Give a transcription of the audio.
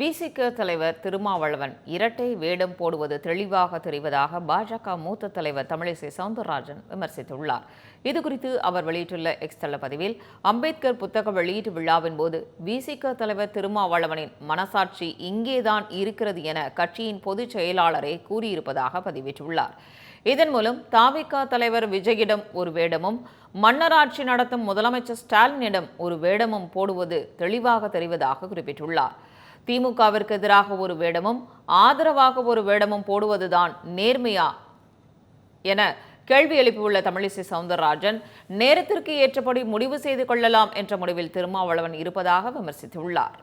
விசிக தலைவர் திருமாவளவன் இரட்டை வேடம் போடுவது தெளிவாக தெரிவதாக பாஜக மூத்த தலைவர் தமிழிசை சவுந்தரராஜன் விமர்சித்துள்ளார். இதுகுறித்து அவர் வெளியிட்டுள்ள எக்ஸ் தள பதிவில் அம்பேத்கர் புத்தக வெளியீட்டு விழாவின் போது விசிக தலைவர் திருமாவளவனின் மனசாட்சி இங்கேதான் இருக்கிறது என கட்சியின் பொதுச் செயலாளரே கூறியிருப்பதாக பதிவிட்டுள்ளார். இதன் மூலம் தாவிக தலைவர் விஜயிடம் ஒரு வேடமும் மன்னராட்சி நடத்தும் முதலமைச்சர் ஸ்டாலினிடம் ஒரு வேடமும் போடுவது தெளிவாக தெரிவதாக குறிப்பிட்டுள்ளார். திமுகவிற்கு எதிராக ஒரு வேடமும் ஆதரவாக ஒரு வேடமும் போடுவதுதான் நேர்மையா என கேள்வி எழுப்பியுள்ள தமிழிசை சவுந்தரராஜன் நேரத்திற்கு ஏற்றபடி முடிவு செய்து கொள்ளலாம் என்ற முடிவில் திருமாவளவன் இருப்பதாக விமர்சித்துள்ளார்.